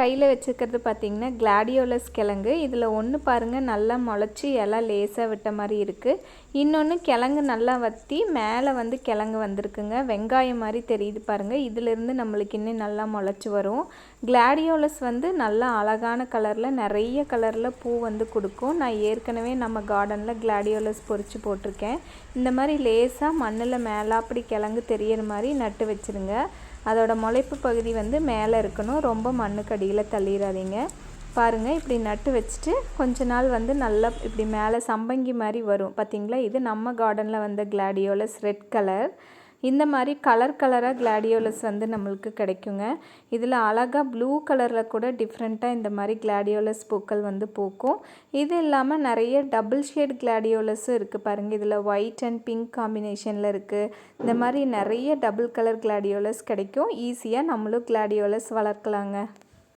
கையில் வச்சுருக்கிறது பார்த்திங்கன்னா கிளாடியோலஸ் கிழங்கு. இதில் ஒன்று பாருங்கள் நல்லா முளைச்சி இலை லேசாக விட்ட மாதிரி இருக்குது இன்னொன்று கிழங்கு நல்லா வற்றி மேலே வந்து கிழங்கு வந்திருக்குங்க. வெங்காயம் மாதிரி தெரியுது பாருங்கள் இதிலிருந்து நம்மளுக்கு இன்னும் நல்லா முளைச்சி வரும். கிளாடியோலஸ் வந்து நல்லா அழகான கலரில் நிறைய கலரில் பூ வந்து கொடுக்கும். நான் ஏற்கனவே நம்ம கார்டனில் கிளாடியோலஸ் பொறிச்சு போட்டிருக்கேன். இந்த மாதிரி லேசாக மண்ணில் மேலே அப்படி கிழங்கு தெரியிற மாதிரி நட்டு வச்சுருங்க. அதோட முளைப்பு பகுதி வந்து மேலே இருக்கணும். ரொம்ப மண்ணுக்கு அடியில் தள்ளிடாதீங்க பாருங்கள் இப்படி நட்டு வச்சுட்டு கொஞ்ச நாள் வந்து நல்லா இப்படி மேலே சம்பங்கி மாதிரி வரும். பார்த்திங்களா இது நம்ம கார்டனில் வந்த கிளாடியோலஸ் ரெட் கலர் இந்த மாதிரி கலர் கலராக கிளாடியோலஸ் வந்து நம்மளுக்கு கிடைக்குங்க. இதில் அழகாக ப்ளூ கலரில் கூட டிஃப்ரெண்ட்டாக இந்த மாதிரி கிளாடியோலஸ் பூக்கள் வந்து பூக்கும். இது இல்லாமல் நிறைய டபுள் ஷேட் கிளாடியோலஸும் இருக்குது பாருங்கள் இதில் ஒயிட் அண்ட் பிங்க் காம்பினேஷனில் இருக்குது இந்த மாதிரி நிறைய டபுள் கலர் கிளாடியோலஸ் கிடைக்கும். ஈஸியாக நம்மளும் கிளாடியோலஸ் வளர்க்கலாங்க.